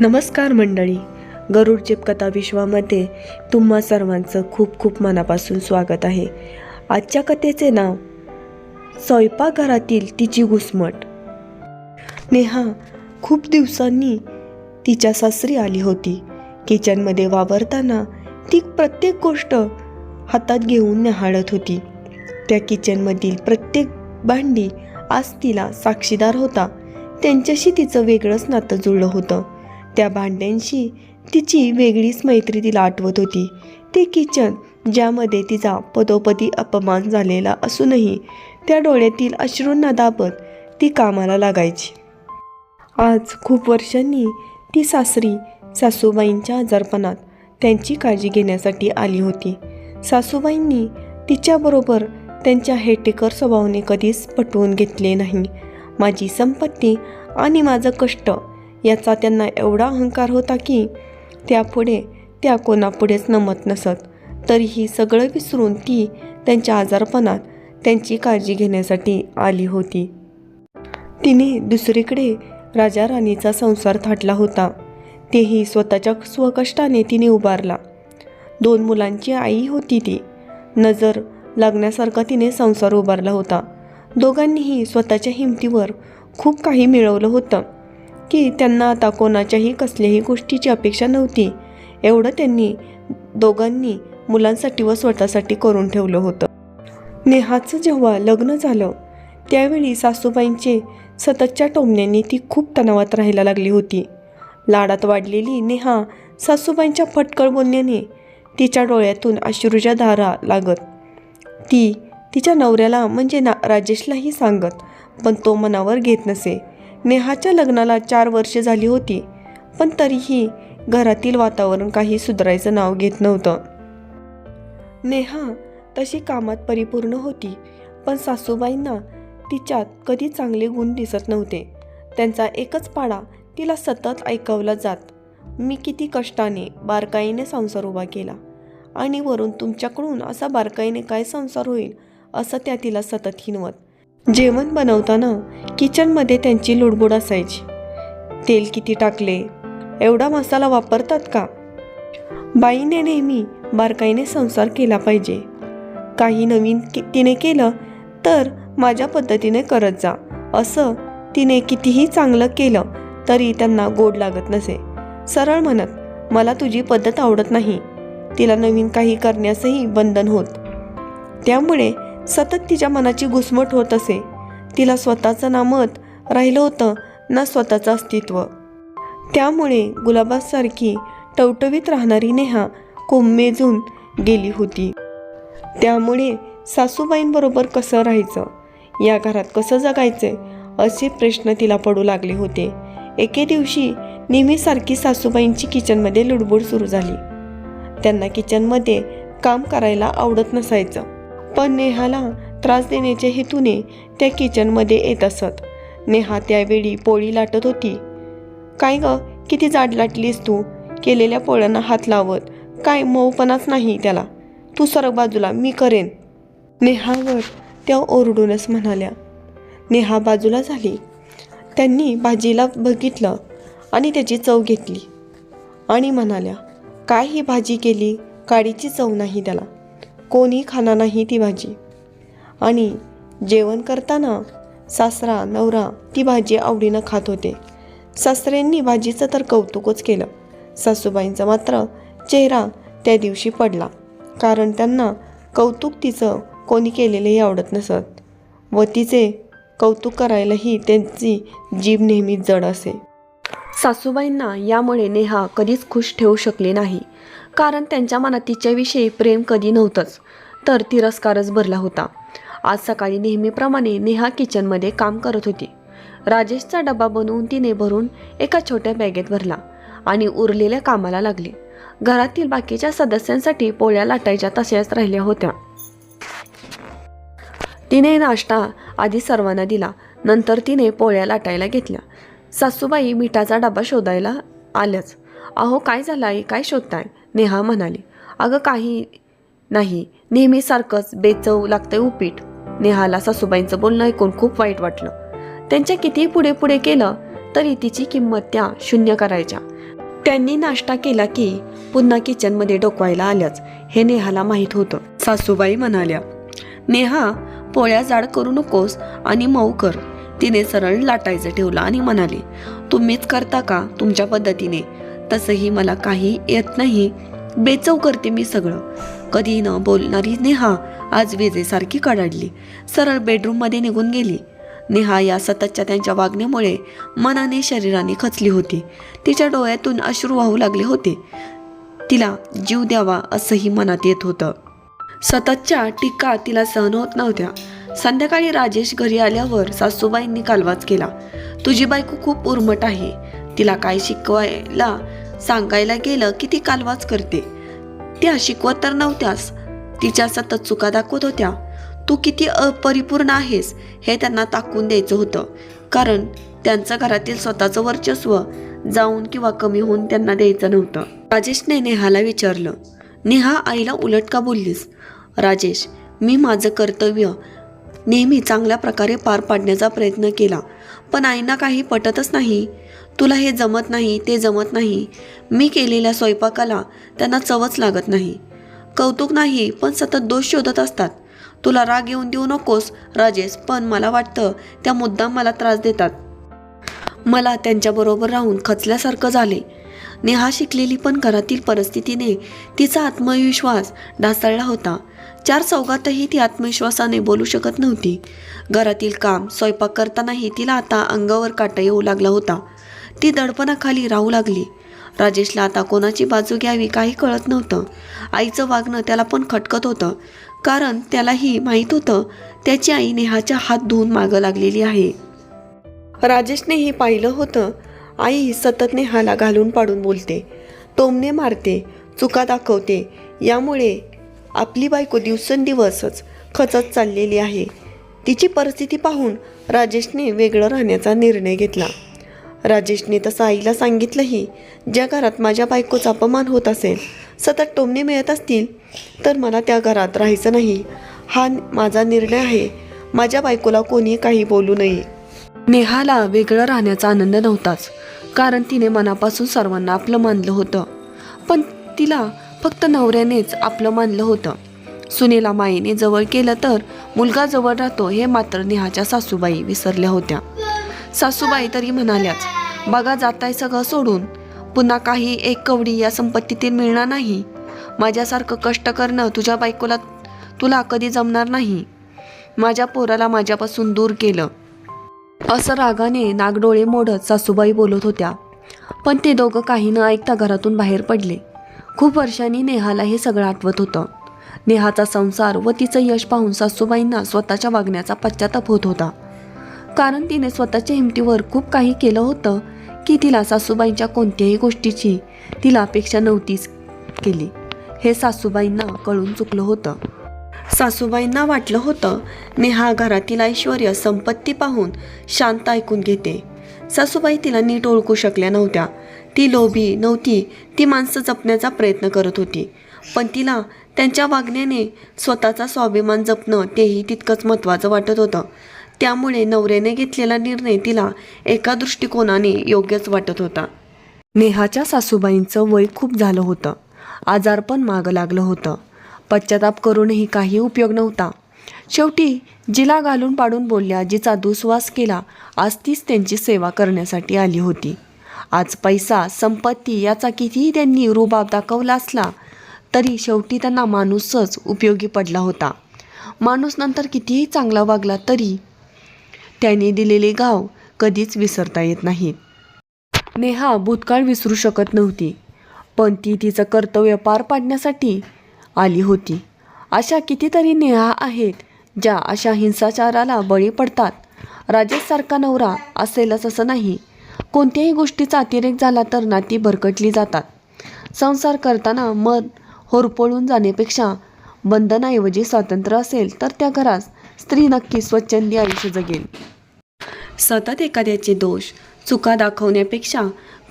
नमस्कार मंडळी. गरुड कथा विश्वामध्ये तुम्हा सर्वांचं खूप खूप मनापासून स्वागत आहे. आजच्या कथेचे नाव स्वयंपाकघरातील तिची घुसमट. नेहा खूप दिवसांनी तिच्या सासरी आली होती. किचनमध्ये वावरताना ती प्रत्येक गोष्ट हातात घेऊन न्याहाळत होती. त्या किचनमधील प्रत्येक भांडी आज तिला साक्षीदार होता. त्यांच्याशी तिचं वेगळंच नातं जुळलं होतं. त्या भांड्यांशी तिची वेगळीच मैत्री तिला आठवत होती. ते किचन ज्यामध्ये तिचा पदोपदी अपमान झालेला असूनही त्या डोळ्यातील अश्रूंना दाबत ती कामाला लागायची. आज खूप वर्षांनी ती सासरी सासूबाईंच्या आजारपणात त्यांची काळजी घेण्यासाठी आली होती. सासूबाईंनी तिच्याबरोबर त्यांच्या हेटेकर स्वभावाने कधीच पटवून घेतले नाही. माझी संपत्ती आणि माझं कष्ट याचा त्यांना एवढा अहंकार होता की त्यापुढे त्या कोणापुढेच नमत नसत. तरीही सगळं विसरून ती त्यांच्या आजारपणात त्यांची काळजी घेण्यासाठी आली होती. तिने दुसरीकडे राजा राणीचा संसार थाटला होता. तेही स्वतःच्या स्वकष्टाने तिने उभारला. दोन मुलांची आई होती ती. नजर लागण्यासारखा तिने संसार उभारला होता. दोघांनीही स्वतःच्या हिमतीवर खूप काही मिळवलं होतं. की त्यांना आता कोणाच्याही कसल्याही गोष्टीची अपेक्षा नव्हती. एवढं त्यांनी दोघांनी मुलांसाठी व स्वतःसाठी करून ठेवलं होतं. नेहाचं जेव्हा लग्न झालं त्यावेळी सासूबाईंचे सततच्या टोमण्याने ती खूप तणावात राहायला लागली होती. लाडात वाढलेली नेहा सासूबाईंच्या फटकळ बोलण्याने तिच्या डोळ्यातून अश्रूच्या धारा लागत. ती तिच्या नवऱ्याला म्हणजे ना राजेशलाही सांगत पण तो मनावर घेत नसे. नेहाच्या लग्नाला चार वर्षे झाली होती पण तरीही घरातील वातावरण काही सुधारायचं नाव घेत नव्हतं. नेहा तशी कामात परिपूर्ण होती पण सासूबाईंना तिच्यात कधी चांगले गुण दिसत नव्हते. त्यांचा एकच पाडा तिला सतत ऐकवला जात मी किती कष्टाने बारकाईने संसार उभा केला आणि वरून तुमच्याकडून असा बारकाईने काय संसार होईल असं त्या तिला सतत हिनवत. जेवण बनवताना किचनमध्ये त्यांची लुडबुड असायची. तेल किती टाकले एवढा मसाला वापरतात का? बाईने नेहमी बारकाईने संसार केला पाहिजे. काही नवीन के तिने केलं तर माझ्या पद्धतीने करत जा. असं तिने कितीही चांगलं केलं तरी त्यांना गोड लागत नसे. सरळ म्हणत मला तुझी पद्धत आवडत नाही. तिला नवीन काही करण्यासही बंधन होत. त्यामुळे सतत तिच्या मनाची घुसमट होत असे. तिला स्वतःचं ना मत राहिलं होतं ना स्वतःचं अस्तित्व. त्यामुळे गुलाबासारखी टवटवीत राहणारी नेहा कोमेजून गेली होती. त्यामुळे सासूबाईंबरोबर कसं राहायचं? या घरात कसं जगायचं असे प्रश्न तिला पडू लागले होते. एके दिवशी नेहमीसारखी सासूबाईंची किचनमध्ये लुडबुड सुरू झाली. त्यांना किचनमध्ये काम करायला आवडत नसायचं. पण नेहाला त्रास देण्याच्या हेतूने त्या किचनमध्ये येत असत. नेहा त्यावेळी पोळी लाटत होती. काय ग किती जाड लाटलीस तू? केलेल्या पोळ्यांना हात लावत. काय मऊपणाच नाही त्याला. तू सरक बाजूला मी करेन. नेहावर त्या ओरडूनच म्हणाल्या. नेहा बाजूला झाली. त्यांनी भाजीला बघितलं आणि त्याची चव घेतली. आणि म्हणाल्या काय ही भाजी केली? काडीची चव नाही त्याला. कोणी खाणार नाही ती भाजी. आणि जेवण करताना सासरा नवरा ती भाजी आवडीनं खात होते. सासऱ्यांनी भाजीचं तर कौतुकच केलं. सासूबाईंचा मात्र चेहरा त्या दिवशी पडला. कारण त्यांना कौतुक तिचं कोणी केलेलंही आवडत नसत. व तिचे कौतुक करायलाही त्यांची जीभ नेहमीच जड असे. सासूबाईंना यामुळे नेहा कधीच खुश ठेवू शकली नाही. कारण त्यांच्या मनात तिच्याविषयी प्रेम कधी नव्हतंच तर तिरस्कारच भरला होता. आज सकाळी नेहमीप्रमाणे नेहा किचनमध्ये काम करत होती. राजेशचा डबा बनवून तिने भरून एका छोट्या बॅगेत भरला आणि उरलेल्या कामाला लागली. घरातील बाकीच्या सदस्यांसाठी पोळ्या लाटायच्या तशाच राहिल्या होत्या. तिने नाश्ता आधी सर्वांना दिला नंतर तिने पोळ्या लाटायला घेतल्या. सासूबाई मिठाचा डबा शोधायला आल्याच. अहो काय झालं आहे काय शोधताय? नेहा म्हणाली. अगं काही नाही. नेहमीसारखंच बेचव लागतंय उपीट. नेहाला सासूबाईंचं बोलणं ऐकून खूप वाईट वाटलं. त्यांच्या कितीही पुढे पुढे केलं तरी तिची किंमत त्या शून्य करायच्या. त्यांनी नाश्ता केला की पुन्हा किचनमध्ये डोकवायला आल्याच. हे नेहाला माहीत होतं. सासूबाई म्हणाल्या नेहा पोळ्या जाड करू नकोस आणि मऊ कर. तिने सरळ लाटायचं ठेवलं आणि म्हणाली तुम्हीच करता का तुमच्या पद्धतीने? तसंही मला काही येत नाही. बेचव करते मी सगळं. कधी न बोलणारी नेहा आज विजेसारखी कडाडली. सरळ बेडरूममध्ये निघून गेली. नेहा या सततच्या त्यांच्या वागण्यामुळे मनाने शरीराने खचली होती. तिच्या डोळ्यातून अश्रू वाहू लागले होते. तिला जीव द्यावा असंही मनात येत होतं. सततच्या टीका तिला सहन होत नव्हत्या. संध्याकाळी राजेश घरी आल्यावर सासूबाईंनी कालवाच केला. तुझी बायको खूप उर्मट आहे. तिला काय शिकवायला सांगायला गेलं की ती कालवाच करते. त्या शिकवत तर नव्हत्यास तिच्या सतत चुका दाखवत होत्या. तू किती अपरिपूर्ण आहेस हे त्यांना ताकून द्यायचं होतं. कारण त्यांचं घरातील स्वतःचं वर्चस्व जाऊन किंवा कमी होऊन त्यांना द्यायचं नव्हतं. राजेशने नेहाला विचारलं नेहा आईला उलट का बोललीस? राजेश मी माझं कर्तव्य नेहमी चांगल्या प्रकारे पार पाडण्याचा प्रयत्न केला पण आईना काही पटतच नाही. तुला हे जमत नाही ते जमत नाही. मी केलेल्या स्वयंपाकाला त्यांना चवच लागत नाही. कौतुक नाही पण सतत दोष शोधत असतात. तुला राग येऊन देऊ नकोस राजेश पण मला वाटतं त्या मुद्दाम मला त्रास देतात. मला त्यांच्याबरोबर राहून खचल्यासारखं झाले. नेहा शिकलेली पण घरातील परिस्थितीने तिचा आत्मविश्वास ढासळला होता. चार चौघातही ती आत्मविश्वासाने बोलू शकत नव्हती. घरातील काम स्वयंपाक करतानाही तिला आता अंगावर काटा येऊ लागला होता. ती दडपणाखाली राहू लागली. राजेशला आता कोणाची बाजू घ्यावी काही कळत नव्हतं. आईचं वागणं त्याला पण खटकत होतं. कारण त्यालाही माहीत होतं त्याची आई नेहाच्या हात धुवून मागं लागलेली आहे. राजेशनेही पाहिलं होतं. आई सतत नेहाला घालून पाडून बोलते. टोमने मारते चुका दाखवते. यामुळे आपली बायको दिवसेंदिवसच खचत चाललेली आहे. तिची परिस्थिती पाहून राजेशने वेगळं राहण्याचा निर्णय घेतला. राजेशने तसं आईला सांगितलंही ज्या घरात माझ्या बायकोचा अपमान होत असेल सतत टोमणे मिळत असतील तर मला त्या घरात राहायचं नाही. हा माझा निर्णय आहे. माझ्या बायकोला कोणी काही बोलू नये. नेहाला वेगळं राहण्याचा आनंद नव्हताच कारण तिने मनापासून सर्वांना आपलं मानलं होतं. पण तिला फक्त नवऱ्यानेच आपलं मानलं होतं. सुनेला मायेने जवळ केलं तर मुलगा जवळ राहतो हे मात्र नेहाच्या सासूबाई विसरल्या होत्या. सासूबाई तरी म्हणाल्याच बघा जाताय सगळं सोडून. पुन्हा काही एक कवडी या संपत्तीतील मिळणार नाही. माझ्यासारखं कष्ट करणं तुझ्या बायकोला तुला कधी जमणार नाही. माझ्या पोराला माझ्यापासून दूर केलं. असं रागाने नागडोळे मोडत सासूबाई बोलत होत्या. पण ते दोघं काही न ऐकता घरातून बाहेर पडले. खूप वर्षांनी नेहाला हे सगळं आठवत होतं. नेहाचा संसार व तिचं यश पाहून सासूबाईंना स्वतःच्या वागण्याचा पश्चाताप होत होता. कारण तिने स्वतःच्या हिमतीवर खूप काही केलं होतं की तिला सासूबाईंच्या कोणत्याही गोष्टीची तिला अपेक्षा नव्हतीच केली. हे सासूबाईंना कळून चुकलं होतं. सासूबाईंना वाटलं होतं नेहा घरातील ऐश्वर संपत्ती पाहून शांत ऐकून घेते. सासूबाई तिला नीट ओळखू शकल्या नव्हत्या. ती लोभी नव्हती ती माणसं जपण्याचा प्रयत्न करत होती. पण तिला त्यांच्या वागण्याने स्वतःचा स्वाभिमान जपणं तेही तितकंच महत्त्वाचं वाटत होतं. त्यामुळे नवऱ्याने घेतलेला निर्णय तिला एका दृष्टिकोनाने योग्यच वाटत होता. नेहाच्या सासूबाईंचं वय खूप झालं होतं. आजारपण मागं लागलं होतं. पश्चाताप करूनही काही उपयोग नव्हता. शेवटी जिला घालून पाडून बोलल्या जिचा दुस्वास केला. आज तीच त्यांची सेवा करण्यासाठी आली होती. आज पैसा संपत्ती याचा कितीही त्यांनी रुबाब दाखवला असला तरी शेवटी त्यांना माणूसच उपयोगी पडला होता. माणूस नंतर कितीही चांगला वागला तरी त्याने दिलेले गाव कधीच विसरता येत नाहीत नेहा भूतकाळ विसरू शकत नव्हती पण ती तिचं कर्तव्य पार पाडण्यासाठी आली होती. अशा कितीतरी नेहा आहेत ज्या अशा हिंसाचाराला बळी पडतात. राजेशसारखा नवरा असेलच असं नाही. कोणत्याही गोष्टीचा अतिरेक झाला तर नाती भरकटली जातात. संसार करताना मन होरपळून जाण्यापेक्षा बंधनाऐवजी स्वातंत्र्य असेल तर त्या घरात स्त्री नक्की स्वच्छंदी आयुष्य जगेल. सतत एखाद्याचे दोष चुका दाखवण्यापेक्षा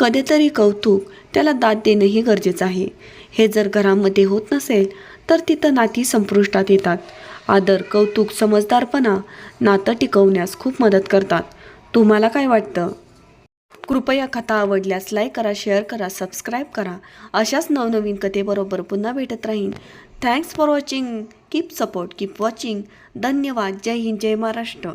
कधीतरी कौतुक त्याला दाद देणंही गरजेचं आहे. हे जर घरामध्ये होत नसेल तर तिथं नाती संपुष्टात येतात. आदर कौतुक समजदारपणा नातं टिकवण्यास खूप मदत करतात. तुम्हाला काय वाटतं? कृपया कथा आवडल्यास लाईक करा शेअर करा सबस्क्राईब करा. अशाच नवनवीन कथेबरोबर पुन्हा भेटत राहीन. Thanks for watching keep support keep watching धन्यवाद. जय हिंद जय महाराष्ट्र.